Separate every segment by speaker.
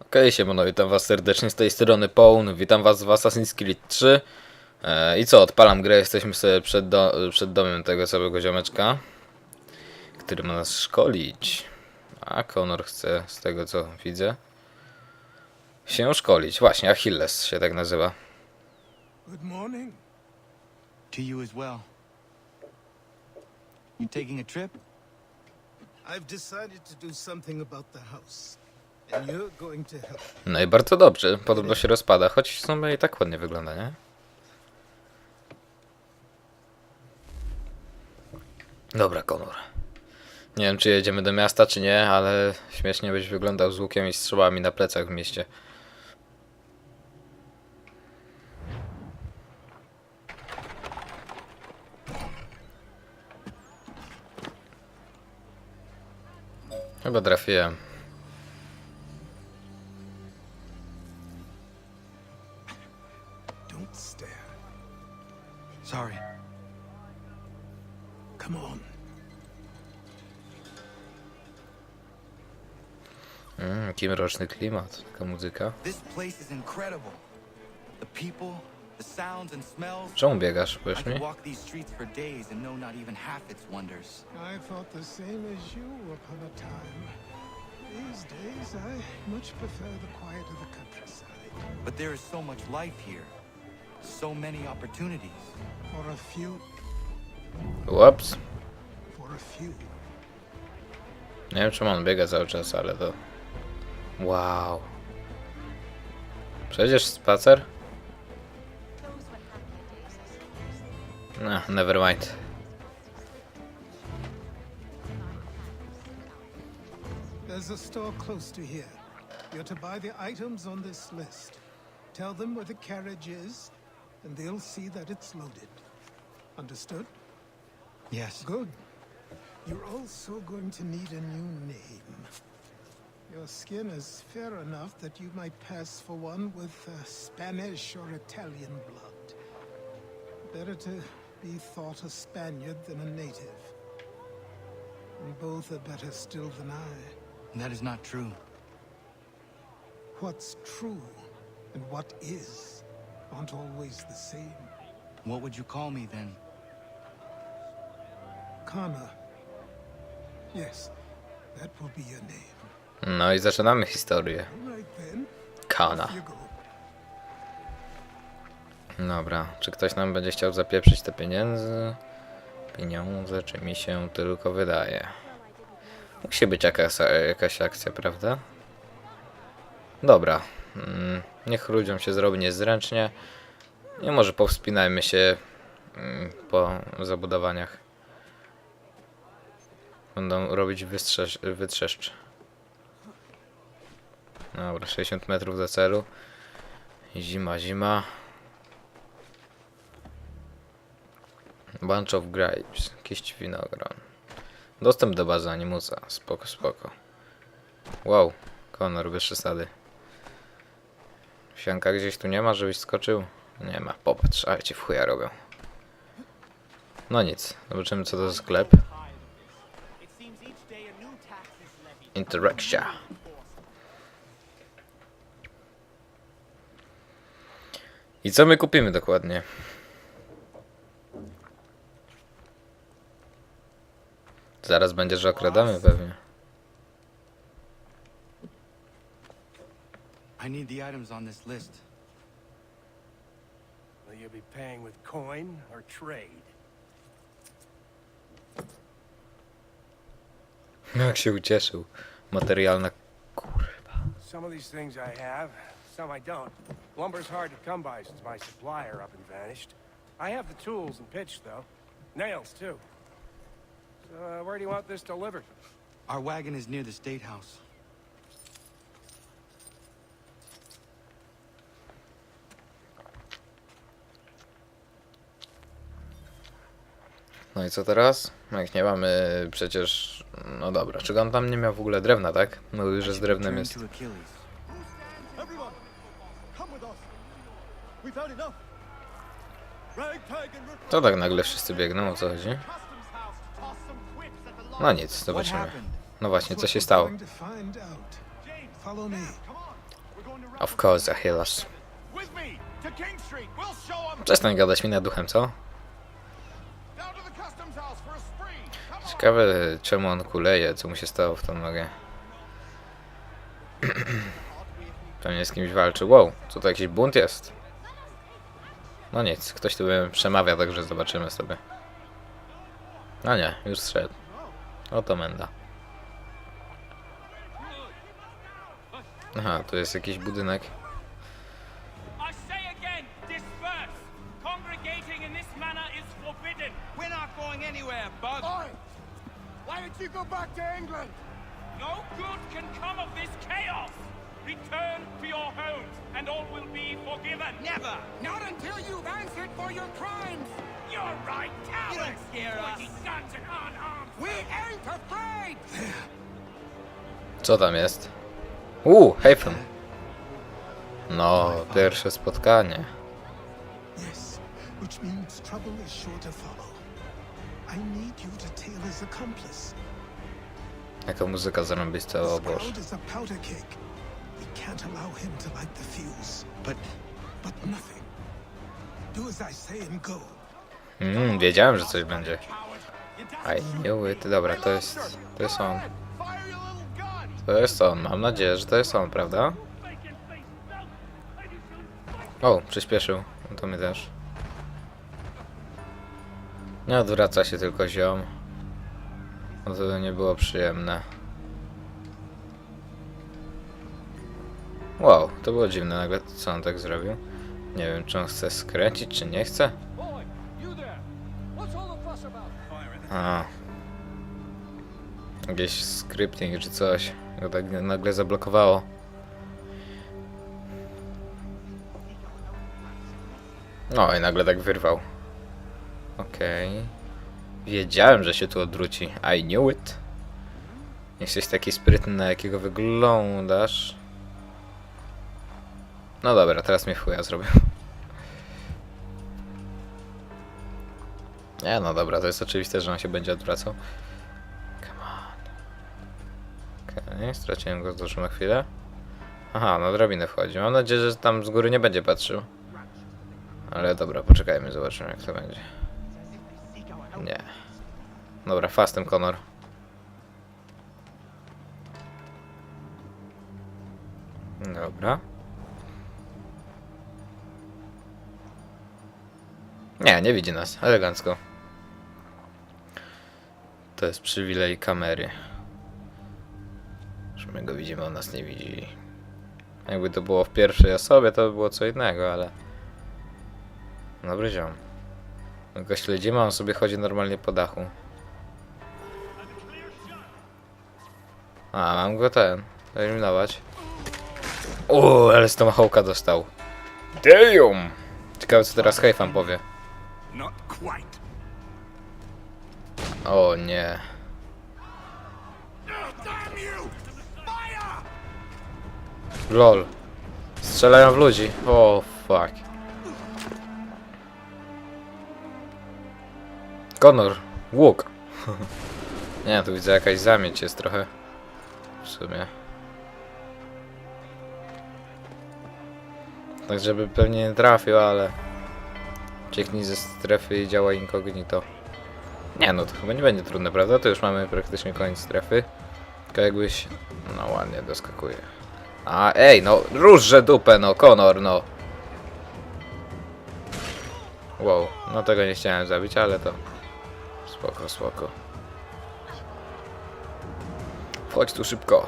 Speaker 1: Okej, siemano, witam was serdecznie z tej strony Pawn, witam was w Assassin's Creed 3 e, I co, odpalam grę, jesteśmy sobie przed, do, przed domem tego całego ziomeczka Który ma nas szkolić A Conor chce, z tego co widzę Się szkolić, właśnie, Achilles się tak nazywa
Speaker 2: Good morning.
Speaker 3: To you as well. You taking a trip?
Speaker 2: I've decided to do something about the house.
Speaker 1: No i bardzo dobrze, podobno się rozpada, choć w sumie i tak ładnie wygląda, nie? Dobra, Konor. Nie wiem, czy jedziemy do miasta, czy nie, ale śmiesznie byś wyglądał z łukiem i strzałami na plecach w mieście. Chyba trafiłem. Mroczny klimat, taka muzyka.
Speaker 3: This place is incredible. The people, the sounds and smells.
Speaker 1: Czemu biegasz, powiesz mi?
Speaker 3: these days.
Speaker 2: I much prefer the quiet of the countryside.
Speaker 3: But there is so much life here. So many opportunities.
Speaker 2: For a few,
Speaker 1: Ups.
Speaker 2: for a few.
Speaker 1: Nie wiem, czemu on biega cały czas, ale to... Wow. Przejdziesz spacer? No, never mind.
Speaker 2: There's a store close to here. You're to buy the items on this list. Tell them where the carriage is, and they'll see that it's loaded. Understood?
Speaker 3: Yes.
Speaker 2: Good. You're also going to need a new name. Your skin is fair enough that you might pass for one with uh, Spanish or Italian blood. Better to be thought a Spaniard than a native. And both are better still than I.
Speaker 3: That is not true.
Speaker 2: What's true and what is aren't always the same.
Speaker 3: What would you call me then?
Speaker 2: Kana. Yes, that will be your name.
Speaker 1: No i zaczynamy historię. Kana. Dobra, czy ktoś nam będzie chciał zapieprzyć te pieniądze? Pieniądze, czy mi się tylko wydaje? Musi być jakaś, jakaś akcja, prawda? Dobra. Mm, niech ludziom się zrobi niezręcznie. Nie może powspinajmy się mm, po zabudowaniach. Będą robić wystrzesz, wytrzeszcz. Dobra, 60 metrów do celu. Zima, zima. Bunch of grapes. Kiść winogron. Dostęp do bazy animusa. Spoko, spoko. Wow. Konor, bez przesady. Sianka gdzieś tu nie ma, żebyś skoczył? Nie ma. Popatrz, ale ci w chuja robią. No nic. Zobaczymy co to za sklep. Interactia. I co my kupimy dokładnie? Zaraz będzie, że okradamy pewnie.
Speaker 3: I need the items on this list.
Speaker 4: Will you be paying with coin or trade?
Speaker 1: Jak się ucieszył. Materialna kurwa.
Speaker 4: Some of these things I have, some I don't. Lumber's hard to come by since my supplier up and vanished. I have the tools and pitch, though. Nails, too. So, uh, where do you want this delivered?
Speaker 3: Our wagon is near the state house.
Speaker 1: No i co teraz? Jak nie mamy przecież... No dobra, czy on tam nie miał w ogóle drewna, tak? Mówił, że z drewnem jest...
Speaker 3: To
Speaker 1: tak nagle wszyscy biegną, o co chodzi? No nic,
Speaker 3: What
Speaker 1: zobaczymy.
Speaker 3: happened?
Speaker 1: No właśnie, co się stało? Of course, Achilles. Przestań gadać mi na duchem, co? Ciekawe, czemu on kuleje, co mu się stało w tą nogę. Pewnie z kimś walczy. Wow, co to jakiś bunt jest? No nic, ktoś tu przemawia, także zobaczymy sobie. No nie, już zszedł. Oto menda. Aha, tu jest jakiś budynek.
Speaker 5: Why did you go back to England?
Speaker 6: No good can come of this chaos. Return to your homes, and all will be forgiven.
Speaker 3: Never.
Speaker 5: Not until you've answered for your crimes.
Speaker 6: You're right, cowards.
Speaker 3: You don't scare us.
Speaker 6: Pointing guns and unarmed.
Speaker 5: We ain't afraid.
Speaker 1: Co tam jest? Uuu, Haven. No, pierwsze spotkanie.
Speaker 2: Yes, which means trouble is sure to follow. I need you to tail his accomplice.
Speaker 1: Jaka muzyka zarąbista, o Boże.
Speaker 2: Sprout is a powder cake. Can't allow him to light the fuse.
Speaker 3: But
Speaker 2: But nothing. Do as I say and go.
Speaker 1: Mm, wiedziałem, że coś będzie. I knew it. Dobra, to jest... To jest on. To jest on. Mam nadzieję, że to jest on, prawda? O, przyspieszył. No to my też. Nie odwraca się tylko ziom. No to nie było przyjemne. Wow, to było dziwne nagle, co on tak zrobił. Nie wiem, czy on chce skręcić, czy nie chce. A. Jakieś scripting czy coś. Go tak nagle zablokowało. No i nagle tak wyrwał. Okej. Wiedziałem, że się tu odwróci. I knew it. Jesteś taki sprytny, na jakiego wyglądasz. No dobra, teraz mnie chuja zrobił. Nie, no dobra, to jest oczywiste, że on się będzie odwracał. Come on. Okej, straciłem go zdążył na chwilę. Aha, na drabinę wchodzi. Mam nadzieję, że tam z góry nie będzie patrzył. Ale dobra, poczekajmy, zobaczymy jak to będzie. Nie. Dobra, fastem Conor. Dobra. Nie, nie widzi nas. Elegancko. To jest przywilej kamery. Że my go widzimy, on nas nie widzi. Jakby to było w pierwszej osobie, to by było co innego, ale... Dobry ziom. My go śledzimy, on sobie chodzi normalnie po dachu. A, mam go ten. Eliminować. O, ale z Tomahawka dostał. Damn! Ciekawe co teraz Hejfan powie.
Speaker 5: Not quite.
Speaker 1: O nie.
Speaker 5: Fire!
Speaker 1: Lol. Strzelają w ludzi. O fuck. Konor. Łuk. nie, tu widzę jakaś zamieć jest trochę. W sumie. Tak żeby pewnie nie trafił, ale... Cieknij ze strefy i działa incognito. Nie no, to chyba nie będzie trudne, prawda? To już mamy praktycznie koniec strefy. Tylko jakbyś... No ładnie, doskakuje. A ej, no różże dupę, no Konor, no. Wow, no tego nie chciałem zabić, ale to... Spoko, spoko. Chodź tu szybko.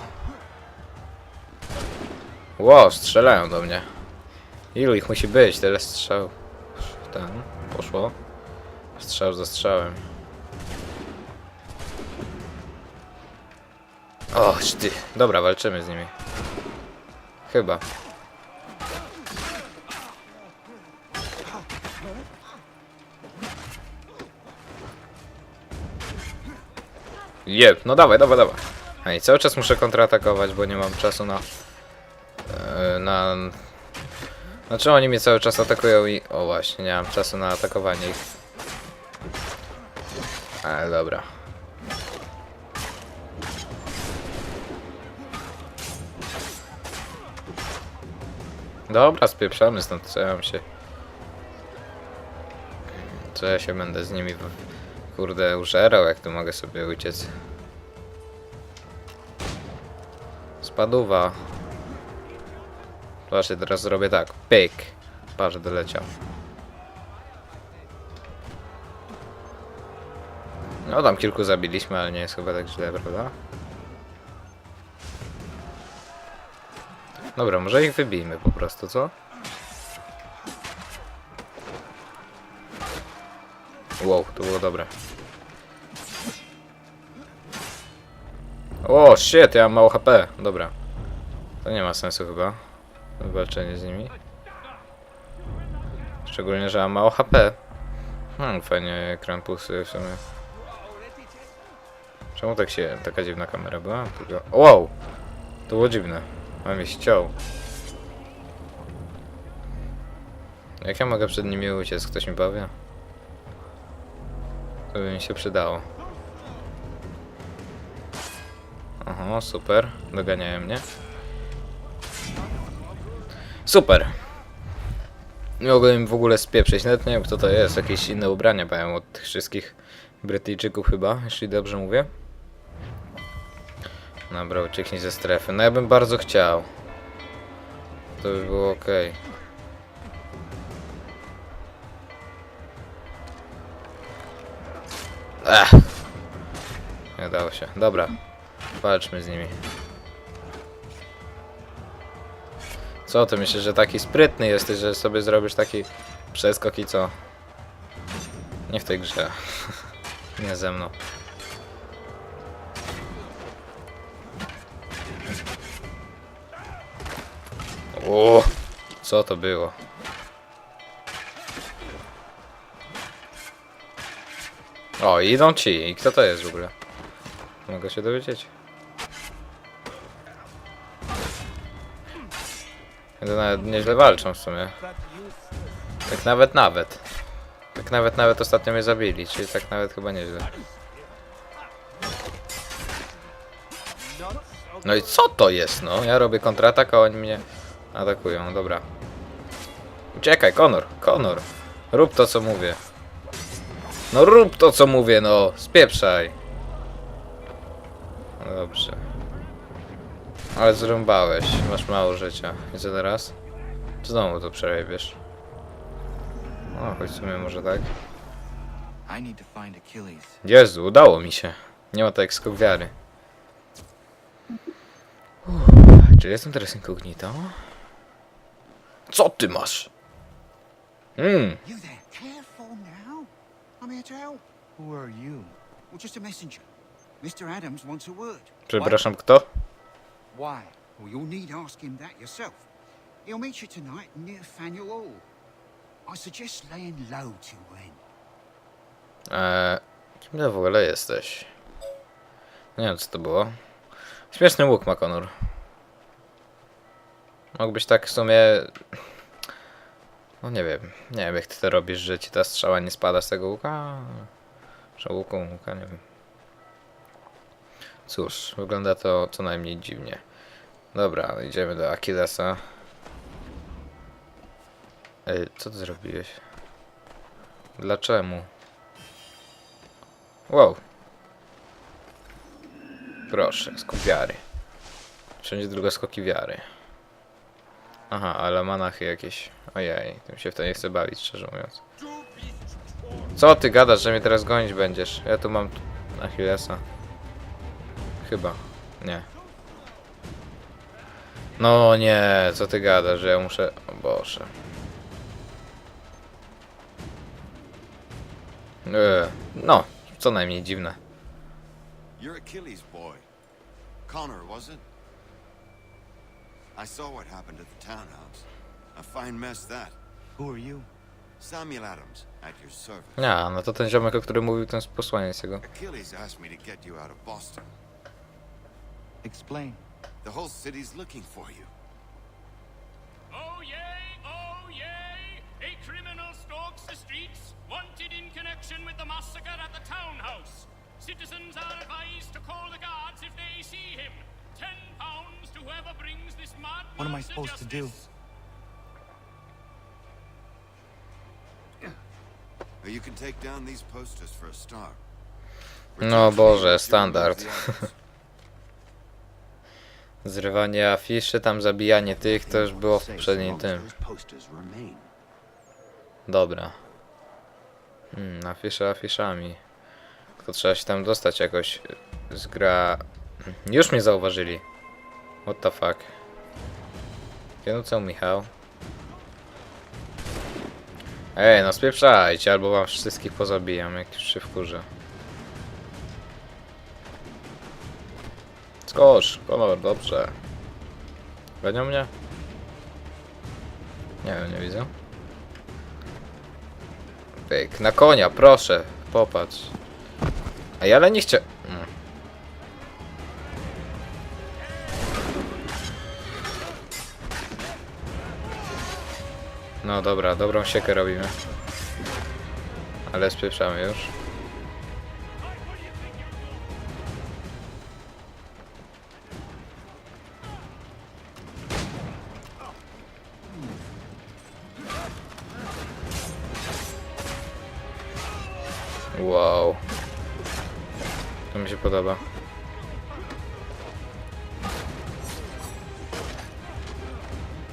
Speaker 1: Wow, strzelają do mnie. Ilu ich musi być? Tyle strzał. Ten, poszło. Strzał za strzałem. O, ty. Dobra, walczymy z nimi. Chyba. Jeb, no dawaj, dawaj, dawaj. Ej, cały czas muszę kontratakować, bo nie mam czasu na... e, na... Znaczy oni mnie cały czas atakują i... O właśnie, nie mam czasu na atakowanie ich. Ale dobra. Dobra, spieprzamy stąd, co ja się... Co ja się będę z nimi, kurde, użerał, jak tu mogę sobie uciec. Spaduwa. Właśnie teraz zrobię tak, pyk. Patrz, doleciał. No tam kilku zabiliśmy, ale nie jest chyba tak źle, prawda? Dobra, może ich wybijmy po prostu, co? Wow, to było dobre. O, shit, ja mam mało HP. Dobra. To nie ma sensu chyba. Walczenie z nimi. Szczególnie, że mam mało HP. Hmm, fajnie krampusy w sumie. Czemu tak się, taka dziwna kamera była? Wow! To było dziwne. Mam je ściął. Jak ja mogę przed nimi uciec? Ktoś mi powie? To by mi się przydało. Aha, super. Doganiają mnie. Super! Nie mogłem im w ogóle spieprzyć. Nawet nie wiem kto to jest. Jakieś inne ubrania mają od tych wszystkich Brytyjczyków chyba, jeśli dobrze mówię. Dobra, ucieknij ze strefy. No ja bym bardzo chciał. To by było ok. Ech. Nie dało się. Dobra. Walczmy z nimi. Co ty myślisz, że taki sprytny jesteś, że sobie zrobisz taki przeskok i co? Nie w tej grze. Nie ze mną. O, co to było? O, idą ci. I kto to jest w ogóle? Mogę się dowiedzieć. Nawet nieźle walczą w sumie. Tak nawet nawet. Tak nawet nawet ostatnio mnie zabili, czyli tak nawet chyba nieźle. No i co to jest, no? Ja robię kontratak, a oni mnie atakują, dobra. Uciekaj, Konor, Konor. Rób to, co mówię. No rób to, co mówię, no. Spieprzaj. No dobrze. Ale zrąbałeś, masz mało życia. I co teraz? Znowu to przejebiesz. O, choć w sumie może tak. Jezu, udało mi się. Nie ma to jak skok wiary. Uff, czy jestem teraz incognito? Co ty masz? Hmm, przepraszam, kto?
Speaker 3: Why?
Speaker 7: Well, you'll need ask him that yourself. He'll meet you tonight near Faneuil Hall. I suggest laying low till then.
Speaker 1: Eee, kim ty w ogóle jesteś? Nie wiem, co to było. Śmieszny łuk ma Konor. Mógłbyś tak w sumie... No nie wiem, nie wiem jak ty to robisz, że ci ta strzała nie spada z tego łuka? Że łuku, łuka, nie wiem. Cóż, wygląda to co najmniej dziwnie. Dobra, idziemy do Akilesa. Ej, co ty zrobiłeś? Dlaczego? Wow. Proszę, skok wiary. Wszędzie druga skoki wiary. Aha, ale manachy jakieś. Ojej, tym się w to nie chcę bawić, szczerze mówiąc. Co ty gadasz, że mnie teraz gonić będziesz? Ja tu mam Achillesa. Chyba. Nie. No nie, co ty gadasz, że ja muszę... O Boże. Eee, no, co najmniej dziwne.
Speaker 8: You're Achilles' boy. Connor, was it? I saw what happened at the townhouse. A fine mess that.
Speaker 3: Who are you?
Speaker 8: Samuel Adams, at your service.
Speaker 1: Ja, no to ten ziomek, o którym mówił ten posłaniec jego.
Speaker 8: Achilles asked me to get you out of Boston.
Speaker 3: Explain.
Speaker 8: The whole city's looking for you.
Speaker 6: Oh yay, oh yay! A criminal stalks the streets, wanted in connection with the massacre at the townhouse. Citizens are advised to call the guards if they see him. Ten pounds to whoever brings this mad
Speaker 3: What am I supposed to, to
Speaker 6: do?
Speaker 8: You can take down these posters for a start.
Speaker 1: No Boże, standard. Zrywanie afiszy, tam zabijanie tych, to już było w poprzednim tym. Dobra. Hmm, afisze afiszami. To trzeba się tam dostać jakoś z gra... Hmm, Już mnie zauważyli. What the fuck. Kiedy co Michał? Ej, no spieprzajcie, albo wam wszystkich pozabijam, jak już się wkurzę. Skocz, kolor, dobrze. Gonią mnie? Nie wiem, nie widzę. Pyk, na konia, proszę, popatrz. Ej, ale nie chcę... Mm. No dobra, dobrą siekę robimy. Ale spieprzamy już.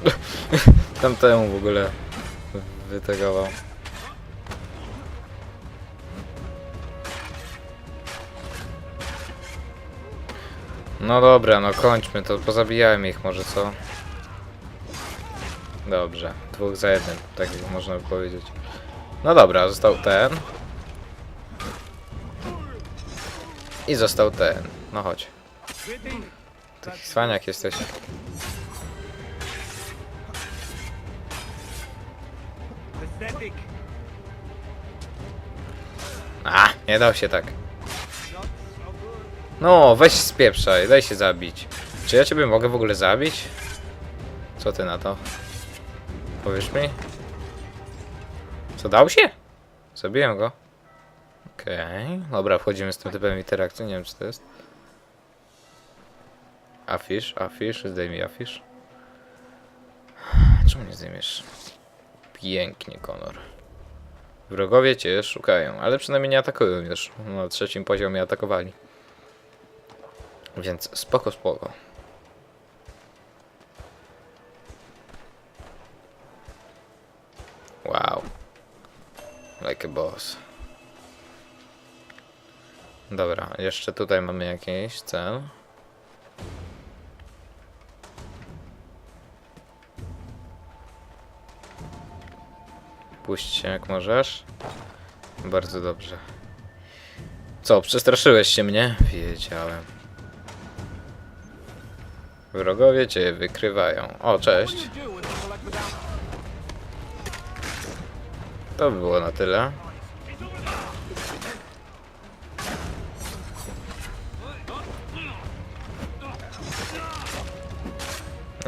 Speaker 1: Tamtemu w ogóle wytegował. No dobra, no kończmy to, pozabijajmy ich może, co? Dobrze, dwóch za jeden, tak jak można by powiedzieć. No dobra, został ten. I został ten. No chodź. Taki cwaniak jesteś. A, nie dał się tak. No, weź spieprzaj, daj się zabić. Czy ja ciebie mogę w ogóle zabić? Co ty na to? Powiesz mi? Co, dał się? Zabiłem go. Okej, dobra, wchodzimy z tym typem interakcji, nie wiem czy to jest. Afisz, afisz, zdejmij afisz. Czemu nie zdejmiesz? Pięknie, Konor. Wrogowie cię szukają, ale przynajmniej nie atakują już. Na trzecim poziomie atakowali. Więc spoko, spoko. Wow. Like a boss. Dobra, jeszcze tutaj mamy jakiś cel. Puść się jak możesz. Bardzo dobrze. Co, przestraszyłeś się mnie? Wiedziałem. Wrogowie cię wykrywają. O, cześć. To by było na tyle.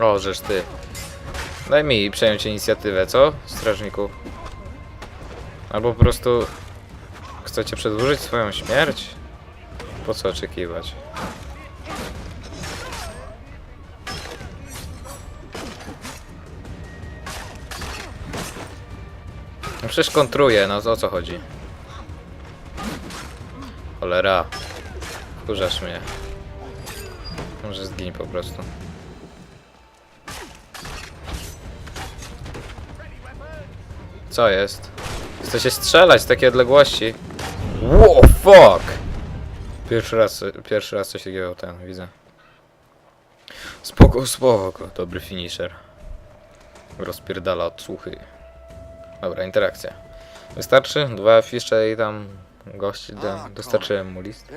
Speaker 1: O, żeż ty. Daj mi przejąć inicjatywę, co? Strażniku. Albo po prostu chcecie przedłużyć swoją śmierć? Po co oczekiwać? No przecież kontruję, no o co chodzi? Cholera. Wkurzasz mnie. Może zgiń po prostu. Co jest? Chcecie strzelać z takiej odległości? Wow, fuck! Pierwszy raz, pierwszy raz coś takiego ten widzę. Spoko, spoko. Dobry finisher. Rozpierdala odsłuchy. Dobra, interakcja. Wystarczy? Dwa afisze i tam gości.
Speaker 8: Ah,
Speaker 1: Do, dostarczyłem mu list.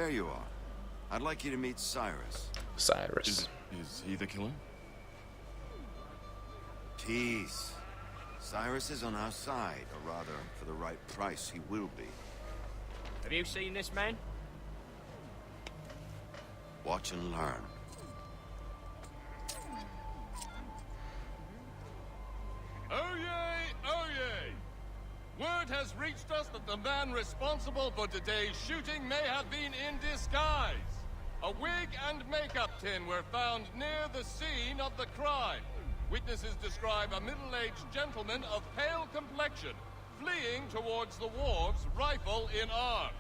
Speaker 8: Cyrus.
Speaker 1: Cyrus.
Speaker 5: Is he the killer?
Speaker 8: Peace. Cyrus is on our side, or rather, for the right price, he will be.
Speaker 6: Have you seen this man?
Speaker 8: Watch and learn.
Speaker 5: Oh yay, oh yay! Word has reached us that the man responsible for today's shooting may have been in disguise. A wig and makeup tin were found near the scene of the crime. Witnesses describe a middle-aged gentleman of pale complexion, fleeing towards the wharves, rifle in arm.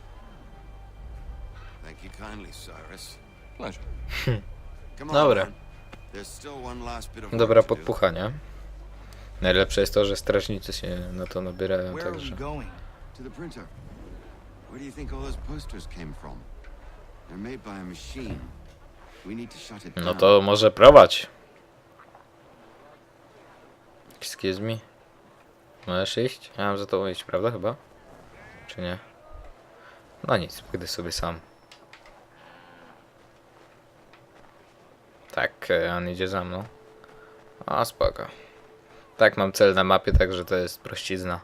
Speaker 8: Thank you kindly, Cyrus.
Speaker 3: Pleasure.
Speaker 8: Come on.
Speaker 1: Dobra.
Speaker 8: man. There's still one last bit of work
Speaker 1: Dobra
Speaker 8: to do.
Speaker 1: podpuchania. Najlepsze jest to, że strażnicy się na to nabierają,
Speaker 3: Where are we
Speaker 1: także...
Speaker 3: going?
Speaker 8: To the printer. Where do you think all those posters came from? They're made by a machine. We need to shut it down.
Speaker 1: No to może prowadź. Excuse me. Możesz iść? Ja mam za tobą iść, prawda chyba? Czy nie? No nic, pójdę sobie sam. Tak, e, on idzie za mną. A, spoko. Tak, mam cel na mapie, także to jest prościzna.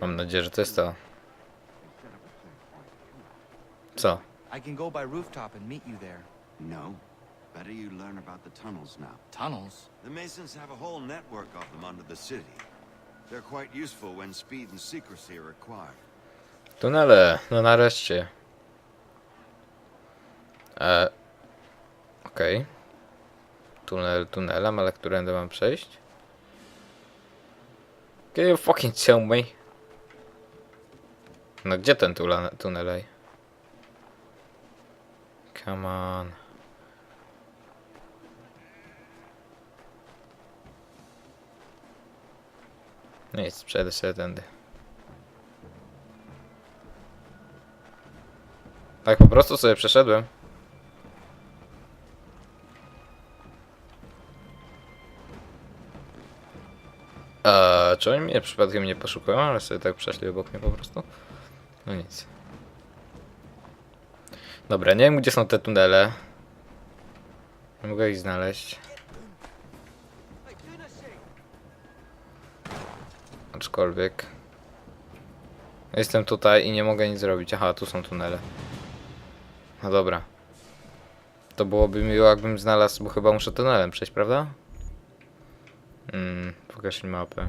Speaker 1: Mam nadzieję, że to jest to. Co?
Speaker 3: I can go by rooftop and meet you there.
Speaker 8: No. Better you learn about the tunnels now.
Speaker 3: Tunnels?
Speaker 8: The Masons have a whole network of them under the city. They're quite useful when speed and secrecy are required.
Speaker 1: Tunele, no nareszcie. E, Okej. Tunel tunelem, ale którędy mam przejść? Can you fucking tell me? No gdzie ten tunel? Come on. Nic, przejdę sobie tędy. Tak po prostu sobie przeszedłem. Eee, czy oni mnie przypadkiem nie poszukują, ale sobie tak przeszli obok mnie po prostu? No nic. Dobra, nie wiem gdzie są te tunele. Nie mogę ich znaleźć. Aczkolwiek... Jestem tutaj i nie mogę nic zrobić. Aha, tu są tunele. No dobra. To byłoby miło, jakbym znalazł, bo chyba muszę tunelem przejść, prawda? Mm, pokaż mi mapę.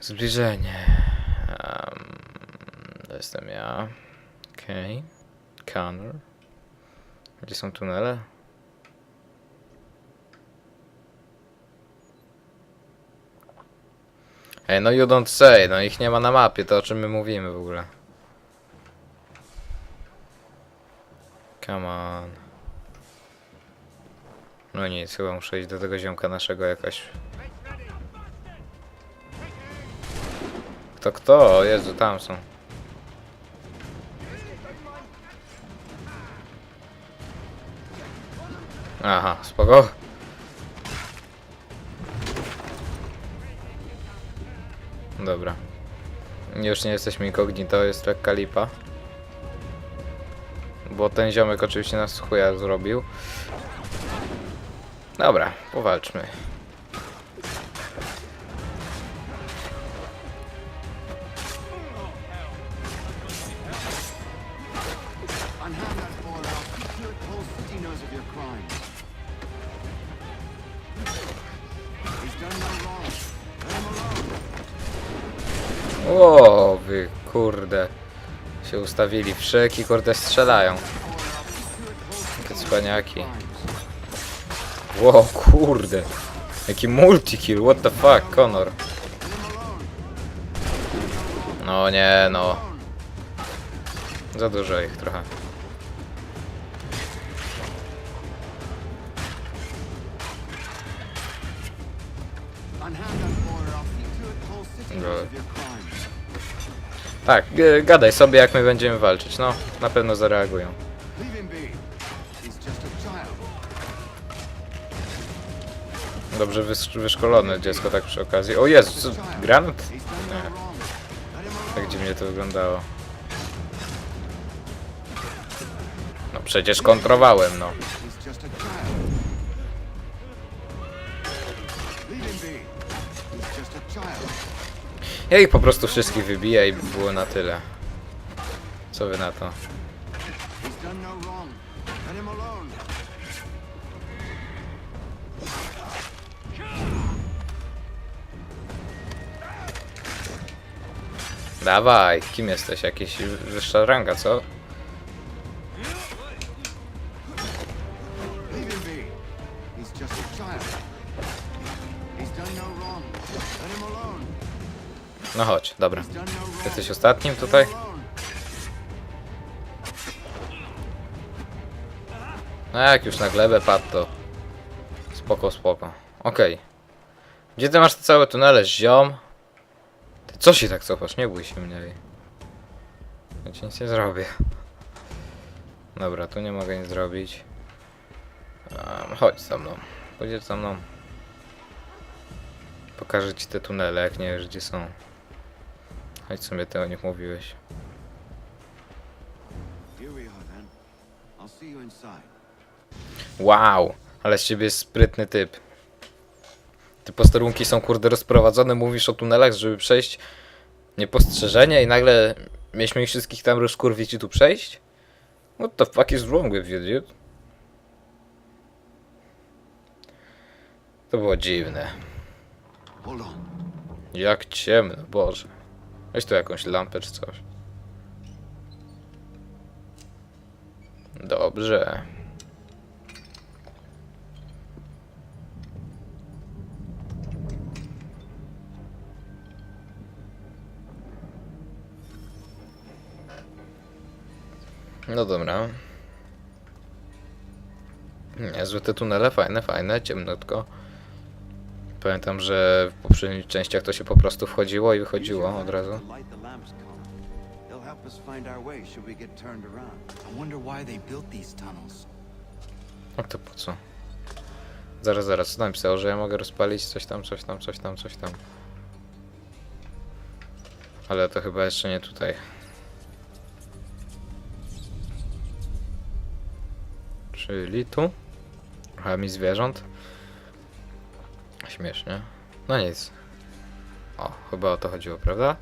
Speaker 1: Zbliżenie. Um, to jestem ja. Okej. Okay. Connor. Gdzie są tunele? Ej, no you don't say, no ich nie ma na mapie, to o czym my mówimy w ogóle. Come on. No nic, chyba muszę iść do tego ziomka naszego jakoś. Kto kto? Jezu, tam są. Aha, spoko. Dobra. Już nie jesteśmy incognito, jest lekka lipa. Bo ten ziomek oczywiście nas chuja zrobił. Dobra, powalczmy. Się ustawili. Wszeki kurde strzelają. Jakie cwaniaki. Ło, kurde. Jaki multikill, what the fuck, Connor. No nie, no. Za dużo ich trochę. Tak, gadaj sobie jak my będziemy walczyć, no. Na pewno zareagują. Dobrze wysz wyszkolone dziecko tak przy okazji. O Jezu, co, granat?
Speaker 8: No alone.
Speaker 1: Tak dziwnie to wyglądało. No przecież kontrowałem, no.
Speaker 8: He's just a child. Leave him be. He's just a child.
Speaker 1: Ja ich po prostu wszystkich wybiję i by było na tyle. Co wy na to? Dawaj, kim jesteś? Jakiś wyższa ranga, co?
Speaker 8: No
Speaker 1: chodź, dobra. Jesteś ostatnim tutaj? No jak już na glebę padł to... Spoko, spoko. Okej. Gdzie ty masz te całe tunele, ziom? Ty co się tak cofasz? Nie bój się mnie. Ja ci nic nie zrobię. Dobra, tu nie mogę nic zrobić. Um, chodź za mną. Pójdziesz za mną. Pokażę ci te tunele, jak nie wiesz gdzie są. Chodź sobie ty o nich mówiłeś. Wow, ale z ciebie jest sprytny typ. Te posterunki są kurde rozprowadzone, mówisz o tunelach, żeby przejść niepostrzeżenie i nagle mieliśmy ich wszystkich tam rozkurwić i tu przejść? What the fuck is wrong with you, dude? To było dziwne. Jak ciemno, Boże. Weź tu jakąś lampę czy coś. Dobrze. No dobra. Niezłe te tunele, fajne, fajne, ciemnotko. Pamiętam, że w poprzednich częściach to się po prostu wchodziło i wychodziło od razu. Jak to po co? Zaraz, zaraz, co tam pisało, że ja mogę rozpalić coś tam, coś tam, coś tam, coś tam. Ale to chyba jeszcze nie tutaj. Czyli tu? Trochę mi zwierząt. Śmiesznie. No nic. O, chyba o to chodziło, prawda?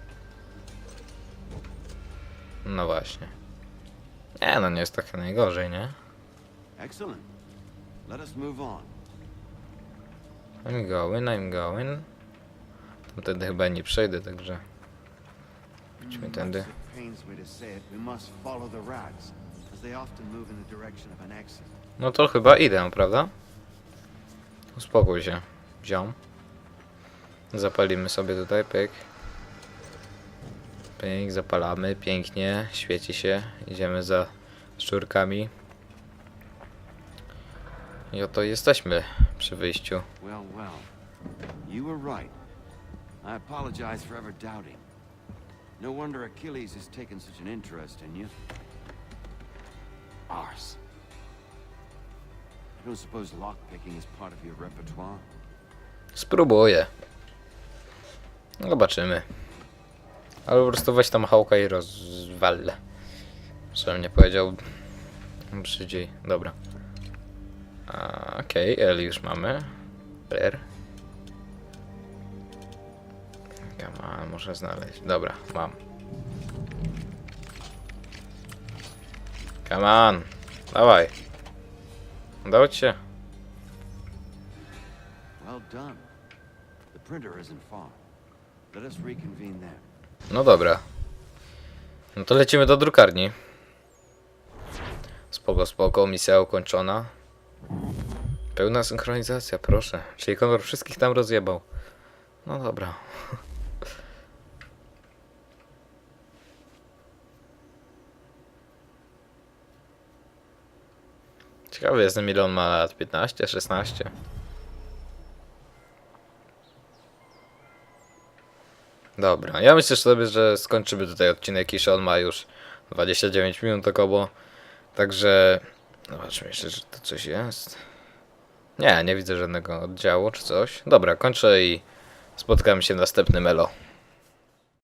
Speaker 1: No właśnie. Nie, no nie jest tak najgorzej, nie?
Speaker 8: Excellent. Let us move on.
Speaker 1: I'm going, I'm going. Tamtędy chyba nie przejdę, także... Tędy.
Speaker 8: Of an exit.
Speaker 1: No to chyba idę, prawda? Uspokój się, ziom. Zapalimy sobie tutaj, pyk. Pyk, zapalamy, pięknie, świeci się. Idziemy za szczurkami. I oto jesteśmy przy wyjściu.
Speaker 8: Well, well. You were right. I apologize for ever doubting. No wonder Achilles has taken such an interest in you. Ours. I don't suppose lockpicking is part of your repertoire?
Speaker 1: Spróbuję. Zobaczymy. Ale po prostu weź tam hałka i rozwal. Żebym nie powiedział brzydziej. Dobra. Okej, Eli już mamy. Per. Come on, muszę znaleźć. Dobra, mam. Come on. Dawaj. Udało ci się? No dobra. No to lecimy do drukarni. Spoko, spoko, misja ukończona. Pełna synchronizacja, proszę. Czyli Konor wszystkich tam rozjebał. No dobra. Ciekawy jestem ile on ma lat. 15, 16? Dobra, ja myślę sobie, że skończymy tutaj odcinek, iż on ma już 29 minut około. Także zobaczmy jeszcze, że to coś jest. Nie, nie widzę żadnego oddziału czy coś. Dobra, kończę i spotkamy się w następnym elo.